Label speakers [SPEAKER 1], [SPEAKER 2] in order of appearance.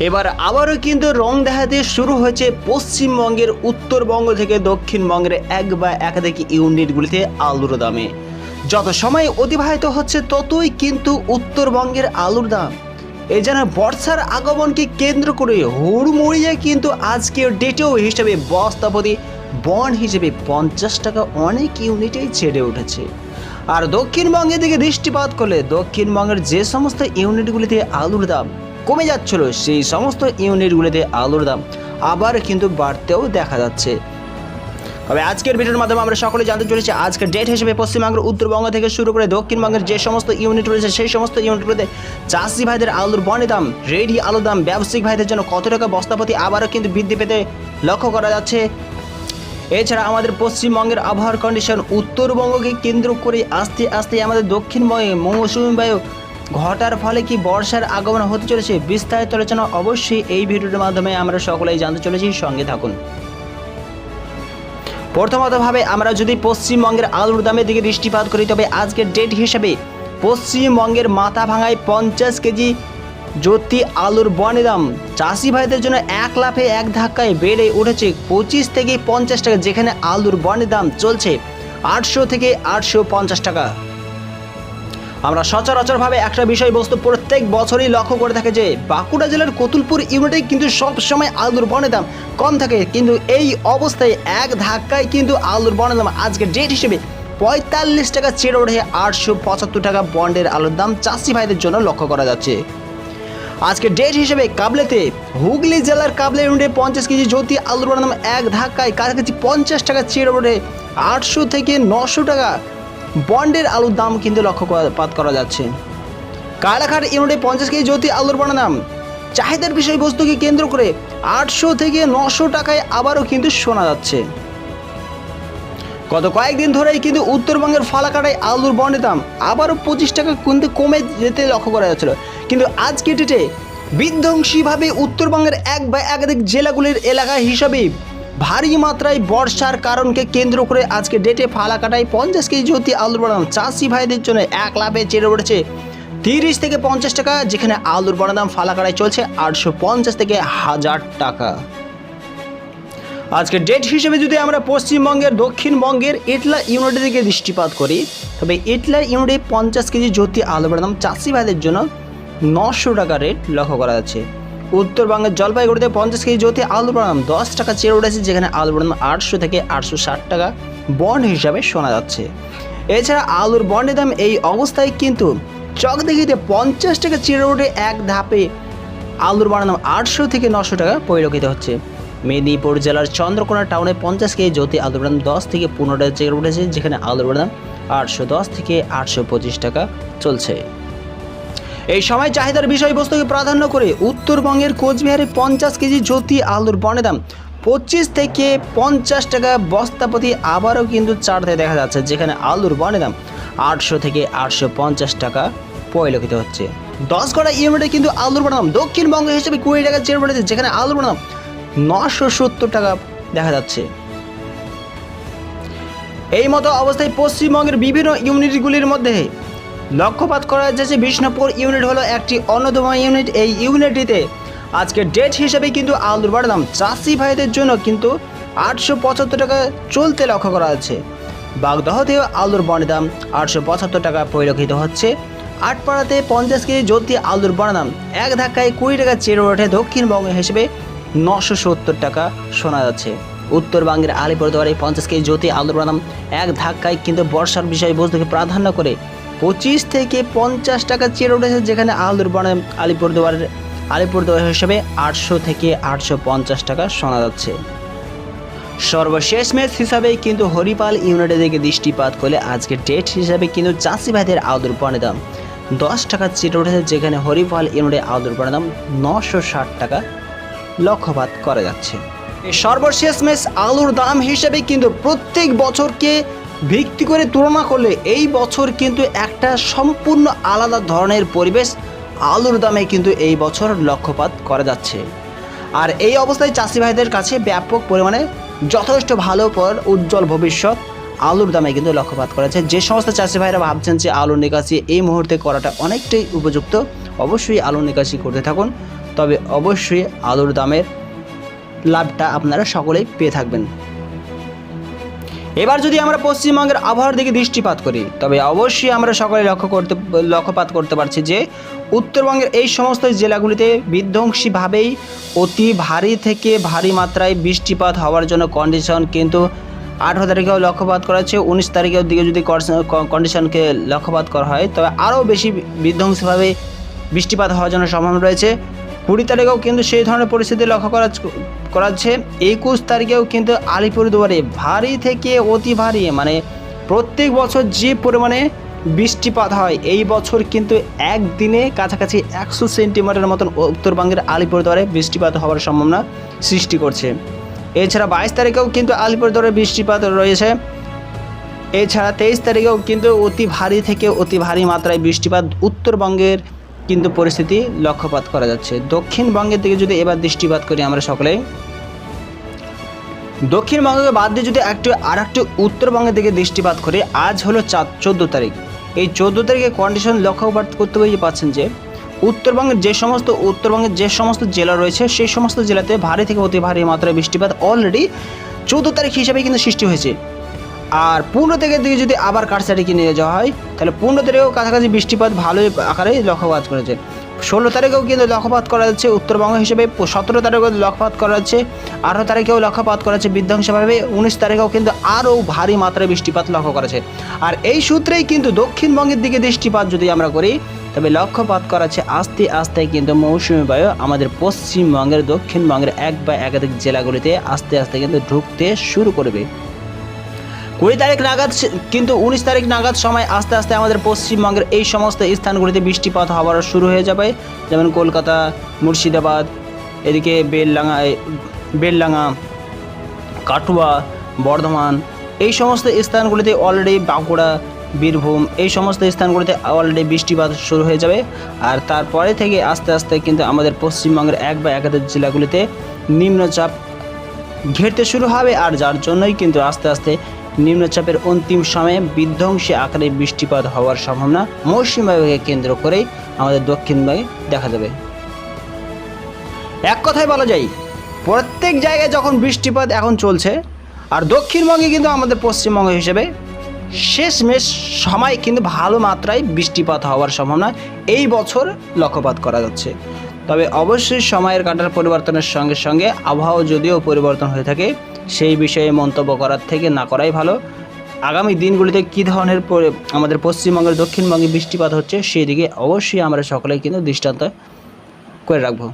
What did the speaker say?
[SPEAKER 1] এবার আবারও কিন্তু রং দেখাতে শুরু হয়েছে পশ্চিমবঙ্গের উত্তরবঙ্গ থেকে দক্ষিণবঙ্গের এক বা একাধিক ইউনিটগুলিতে আলুর দামে। যত সময় অতিবাহিত হচ্ছে ততই কিন্তু উত্তরবঙ্গের আলুর দাম। এ যেন বর্ষার আগমনকে কেন্দ্র করে হুড়মুড়িয়ে কিন্তু আজকের ডেটেও হিসেবে বস্তাপতি বন্ড হিসেবে পঞ্চাশ টাকা অনেক ইউনিটেই ছেড়ে উঠেছে। আর দক্ষিণবঙ্গের দিকে দৃষ্টিপাত করলে দক্ষিণবঙ্গের যে সমস্ত ইউনিটগুলিতে আলুর দাম কমে যাচ্ছিল, সেই সমস্ত ইউনিটগুলিতে আলুর দাম আবার কিন্তু বাড়তেও দেখা যাচ্ছে। তবে আজকের ভিডিওর মাধ্যমে আমরা সকলে জানতে চলেছি, আজকের ডেট হিসেবে পশ্চিমবঙ্গের উত্তরবঙ্গ থেকে শুরু করে দক্ষিণবঙ্গের যে সমস্ত ইউনিট রয়েছে, সেই সমস্ত ইউনিটগুলোতে চাষি ভাইদের আলুর বনে দাম রেডি আলুর দাম, ব্যবসায়িক ভাইদের জন্য কত টাকা বস্তাপতি আবারও কিন্তু বৃদ্ধি পেতে লক্ষ্য করা যাচ্ছে। এছাড়া আমাদের পশ্চিমবঙ্গের আবহাওয়ার কন্ডিশন উত্তরবঙ্গকে কেন্দ্র করে আস্তে আস্তে আমাদের দক্ষিণবঙ্গে মৌসুমী বায়ু ঘটার ফলে কি বর্ষার আগমন হতে চলেছে বিস্তারিত আলোচনা অবশ্যই এই ভিডিওর মাধ্যমে আমরা সকলেই জানতে চলেছি, সঙ্গে থাকুন। প্রথমতভাবে আমরা যদি পশ্চিমবঙ্গের আলুর দামের দিকে দৃষ্টিপাত করি, তবে আজকের ডেট হিসেবে পশ্চিমবঙ্গের মাথা ভাঙায় পঞ্চাশ কেজি জ্যোতি আলুর বনে দাম। চাষি ভাইদের জন্য এক লাফে এক ধাক্কায় বেড়ে উঠেছে পঁচিশ থেকে পঞ্চাশ টাকা, যেখানে আলুর বনে দাম চলছে আটশো থেকে আটশো পঞ্চাশ টাকা। আমরা সচরাচরভাবে একটা বিষয়বস্তু প্রত্যেক বছরই লক্ষ্য করে থাকে যে বাঁকুড়া জেলার কতুলপুর ইউনিটে কিন্তু সব সময় আলুর বনের দাম কম থাকে, কিন্তু এই অবস্থায় এক ধাক্কায় কিন্তু আলুর বনের দাম আজকে ডেট হিসেবে পঁয়তাল্লিশ টাকা চেড়ে ওঠে আটশো পঁচাত্তর টাকা বন্ডের আলুর দাম চাষি ভাইদের জন্য লক্ষ্য করা যাচ্ছে। আজকে ডেট হিসেবে কাবলেতে হুগলি জেলার কাবলে ইউনিটে পঞ্চাশ কেজি জ্যোতি আলুর দাম এক ধাক্কায় কাছাকাছি পঞ্চাশ টাকা চেড়ে ওঠে আটশো থেকে নশো টাকা বন্ডের আলুর দাম কিন্তু লক্ষ্যপাত করা যাচ্ছে। কালাঘাট ইউনিটে পঞ্চাশ কেজি জ্যোতি আলুর বড় দাম চাহিদার বিষয়বস্তুকে কেন্দ্র করে আটশো থেকে নশো টাকায় আবারও কিন্তু শোনা যাচ্ছে। গত কয়েকদিন ধরেই কিন্তু উত্তরবঙ্গের ফালাকাটায় আলুর বন্ডের দাম আবারও পঁচিশ টাকা কিন্তু কমে যেতে লক্ষ্য করা যাচ্ছিল। কিন্তু আজকে ডেটে বিধ্বংসীভাবে উত্তরবঙ্গের এক বা একাধিক জেলাগুলির এলাকা হিসাবে ভারী মাত্রায় বর্ষার কারণকে কেন্দ্র করে আজকে ডেটে ফালাকাটায় পঞ্চাশ কেজি জ্যোতি আলুর বাদাম চাষি ভাইদের জন্য এক লাভে চেড়ে উঠেছে তিরিশ থেকে পঞ্চাশ টাকা, যেখানে আলুর বাদাম ফালাকাটায় চলছে আটশো পঞ্চাশ থেকে হাজার টাকা। আজকে ডেট হিসেবে যদি আমরা পশ্চিমবঙ্গের, দক্ষিণবঙ্গের ইটলা ইউনিটের দিকে দৃষ্টিপাত করি, তবে ইটলা ইউনিটে পঞ্চাশ কেজি জ্যোতি আলু বাদাম চাষি ভাইদের জন্য নশো টাকা রেট লক্ষ্য করা যাচ্ছে। উত্তরবঙ্গের জলপাইগুড়িতে পঞ্চাশ কেজি জ্যোতি আলু বাদাম দশ টাকা চেয়ে উঠেছে, যেখানে আলু বাদাম আটশো থেকে আটশো ষাট টাকা বন্ড হিসাবে শোনা যাচ্ছে। এছাড়া আলুর বন্ডের দাম এই অবস্থায় কিন্তু চকদিঘিতে পঞ্চাশ টাকা চেড়ে উঠে এক ধাপে আলুর বানানো আটশো থেকে নশো টাকা পরিলক্ষিত হচ্ছে। মেদিনীপুর জেলার চন্দ্রকোনা টাউনে পঞ্চাশ কেজি জ্যোতি আলুর বাদাম দশ থেকে পনেরো টাকা চেড়ে উঠেছে, যেখানে আলুর বাদাম আটশো দশ থেকে আটশো পঁচিশ টাকা চলছে। এই সময় চাহিদার বিষয়বস্তুকে প্রাধান্য করে উত্তরবঙ্গের কোচবিহারে পঞ্চাশ কেজি জ্যোতি আলুর বনে দাম। পঁচিশ থেকে পঞ্চাশ টাকা বস্তাপতি আবারও কিন্তু চাড়তে দেখা যাচ্ছে, যেখানে আলুর বনে দাম আটশো থেকে আটশো পঞ্চাশ টাকা পরিলক্ষিত হচ্ছে। দশ গড়া ইউনিটে কিন্তু আলুর বনে দাম। দক্ষিণবঙ্গ হিসেবে কুড়ি টাকা চেয়ে পড়েছে, যেখানে আলুর বনে দাম নশো সত্তর টাকা দেখা যাচ্ছে। এই মতো অবস্থায় পশ্চিমবঙ্গের বিভিন্ন ইউনিটগুলির মধ্যে লক্ষ্যপাত করা যাচ্ছে বিষ্ণুপুর ইউনিট হলো একটি অন্যতম ইউনিট এই ইউনিটটিতে। আজকে ডেট হিসেবে কিন্তু আলুর বাড়ার চাষি ভাইদের জন্য কিন্তু আটশো পঁচাত্তর টাকা চলতে লক্ষ্য করা যাচ্ছে। বাগদহতেও আলুর বনের দাম আটশো পঁচাত্তর টাকা পরিলক্ষিত হচ্ছে। আটপাড়াতে পঞ্চাশ কেজি জ্যোতি আলুর বনের দাম এক ধাক্কায় কুড়ি টাকা চেড়ে ওঠে দক্ষিণবঙ্গ হিসেবে নশো সত্তর টাকা শোনা যাচ্ছে। উত্তরবঙ্গের আলিপুরদুয়ারে পঞ্চাশ কেজি জ্যোতি আলুর বাদাম এক ধাক্কায় কিন্তু বর্ষার বিষয়বস্তুকে প্রাধান্য করে পঁচিশ থেকে পঞ্চাশ টাকা চেয়ে উঠেছে, যেখানে আলুর আলিপুরদুয়ারের আলিপুরদুয়ার হিসেবে আটশো থেকে আটশো পঞ্চাশ টাকা শোনা যাচ্ছে। সর্বশেষ ম্যাচ হিসাবে কিন্তু হরিপাল ইউনিটের দিকে দৃষ্টিপাত করলে আজকে ডেট হিসাবে কিন্তু চাষি ভাইদের আলুর পণের দাম দশ টাকা চেটে উঠেছে, যেখানে হরিপাল ইউনিটে আলুর পণের দাম নশো ষাট টাকা লক্ষ্যপাত করা যাচ্ছে। সর্বশেষ ম্যাচ আলুর দাম হিসেবে কিন্তু প্রত্যেক বছরকে ভিত্তি করে তুলনা করলে এই বছর কিন্তু একটা সম্পূর্ণ আলাদা ধরনের পরিবেশ আলুর দামে কিন্তু এই বছর লক্ষ্যপাত করা যাচ্ছে। আর এই অবস্থায় চাষি ভাইদের কাছে ব্যাপক পরিমাণে যথেষ্ট ভালো পর উজ্জ্বল ভবিষ্যৎ আলুর দামে কিন্তু লক্ষ্যপাত করা যাচ্ছে যে সমস্ত চাষি ভাইরা ভাবছেন যে আলুর নিকাশি এই মুহূর্তে করাটা অনেকটাই উপযুক্ত, অবশ্যই আলুর নিকাশি করতে থাকুন। তবে অবশ্যই আলুর দামের লাভটা আপনারা সকলেই পেয়ে থাকবেন। এবার যদি আমরা পশ্চিমবঙ্গের আবহাওয়ার দিকে দৃষ্টিপাত করি, তবে অবশ্যই আমরা সকলে লক্ষ্য করতে, লক্ষ্যপাত করতে পারছি যে উত্তরবঙ্গের এই সমস্ত জেলাগুলিতে বিধ্বংসীভাবেই অতি ভারী থেকে ভারী মাত্রায় বৃষ্টিপাত হওয়ার জন্য কন্ডিশন কিন্তু আঠেরো তারিখেও লক্ষ্যপাত করা হচ্ছে, উনিশ তারিখের দিকে যদি কন্ডিশনকে লক্ষ্যপাত করা হয়, তবে আরও বেশি বিধ্বংসীভাবে বৃষ্টিপাত হওয়ার জন্য সম্ভাবনা রয়েছে। কুড়ি তারিখেও কিন্তু সেই ধরনের পরিস্থিতি লক্ষ্য করা করাচ্ছে। একুশ তারিখেও কিন্তু আলিপুরদুয়ারে ভারী থেকে অতি ভারী মানে প্রত্যেক বছর যে পরিমাণে বৃষ্টিপাত হয়, এই বছর কিন্তু একদিনে কাছাকাছি একশো সেন্টিমিটারের মতন উত্তরবঙ্গের আলিপুরদুয়ারে বৃষ্টিপাত হওয়ার সম্ভাবনা সৃষ্টি করছে। এছাড়া বাইশ তারিখেও কিন্তু আলিপুরদুয়ারে বৃষ্টিপাত রয়েছে। এছাড়া তেইশ তারিখেও কিন্তু অতি ভারী থেকে অতি ভারী মাত্রায় বৃষ্টিপাত উত্তরবঙ্গের কিন্তু পরিস্থিতি লক্ষ্যপাত করা যাচ্ছে। দক্ষিণবঙ্গের দিকে যদি এবার দৃষ্টিপাত করি আমরা সকলে, দক্ষিণবঙ্গকে বাদ দিয়ে যদি একটু আর একটু উত্তরবঙ্গের দিকে দৃষ্টিপাত করি, আজ হলো চার চোদ্দ তারিখ। এই চোদ্দ তারিখে কন্ডিশন লক্ষ্যপাত করতে পেরে পাচ্ছেন যে, উত্তরবঙ্গের যে সমস্ত, উত্তরবঙ্গের যে সমস্ত জেলা রয়েছে, সেই সমস্ত জেলাতে ভারী থেকে অতি ভারী মাত্রায় বৃষ্টিপাত অলরেডি চোদ্দ তারিখ হিসাবে কিন্তু সৃষ্টি হয়েছে। আর পনেরো তারিখের দিকে যদি আবার কারসারিকে নিয়ে যাওয়া হয়, তাহলে পনেরো তারিখেও কাছাকাছি বৃষ্টিপাত ভালোই আকারে লক্ষ্যপাত করেছে। ষোলো তারিখেও কিন্তু লক্ষ্যপাত করা যাচ্ছে, উত্তরবঙ্গ হিসেবে সতেরো তারিখেও লক্ষ্যপাত করা যাচ্ছে, আঠারো তারিখেও লক্ষ্যপাত করা যাচ্ছে, বিধ্বংসভাবে উনিশ তারিখেও কিন্তু আরও ভারী মাত্রায় বৃষ্টিপাত লক্ষ্য করেছে আর এই সূত্রেই কিন্তু দক্ষিণবঙ্গের দিকে দৃষ্টিপাত যদি আমরা করি, তবে লক্ষ্যপাত করা আছে আস্তে আস্তে কিন্তু মৌসুমি বায়ু আমাদের পশ্চিমবঙ্গের, দক্ষিণবঙ্গের এক বা একাধিক জেলাগুলিতে আস্তে আস্তে কিন্তু ঢুকতে শুরু করবে। কুড়ি তারিখ নাগাদ কিন্তু উনিশ তারিখ নাগাদ সময় আস্তে আস্তে আমাদের পশ্চিমবঙ্গের এই সমস্ত স্থানগুলিতে বৃষ্টিপাত হওয়ার শুরু হয়ে যাবে। যেমন কলকাতা, মুর্শিদাবাদ, এদিকে বেলডাঙা এ- বেলডাঙা কাটুয়া, বর্ধমান, এই সমস্ত স্থানগুলিতে অলরেডি বাঁকুড়া, বীরভূম, এই সমস্ত স্থানগুলিতে অলরেডি বৃষ্টিপাত শুরু হয়ে যাবে। আর তারপরে থেকে আস্তে আস্তে কিন্তু আমাদের পশ্চিমবঙ্গের এক বা একাধিক জেলাগুলিতে নিম্নচাপ ঘেরতে শুরু হবে। আর যার জন্যই কিন্তু আস্তে আস্তে নিম্নচাপের অন্তিম সময়ে বিধ্বংসী আকারে বৃষ্টিপাত হওয়ার সম্ভাবনা মৌসুমী বায়ুকে কেন্দ্র করেই আমাদের দক্ষিণবঙ্গে দেখা যাবে এক কথায় বলা যায়, প্রত্যেক জায়গায় যখন বৃষ্টিপাত এখন চলছে, আর দক্ষিণবঙ্গে কিন্তু আমাদের পশ্চিমবঙ্গ হিসেবে শেষমেশ সময় কিন্তু ভালো মাত্রায় বৃষ্টিপাত হওয়ার সম্ভাবনা এই বছর লক্ষ্যপাত করা যাচ্ছে। তবে অবশ্যই সময়ের কাটার পরিবর্তনের সঙ্গে সঙ্গে আবহাওয়া যদিও পরিবর্তন হয়ে থাকে সেই বিষয়ে মন্তব্য করার থেকে না করাই ভালো। আগামী দিনগুলিতে কী ধরনের আমাদের পশ্চিমবঙ্গের দক্ষিণবঙ্গে বৃষ্টিপাত হচ্ছে, সেই দিকে অবশ্যই আমরা সকলেই কিন্তু দৃষ্টান্ত করে রাখব।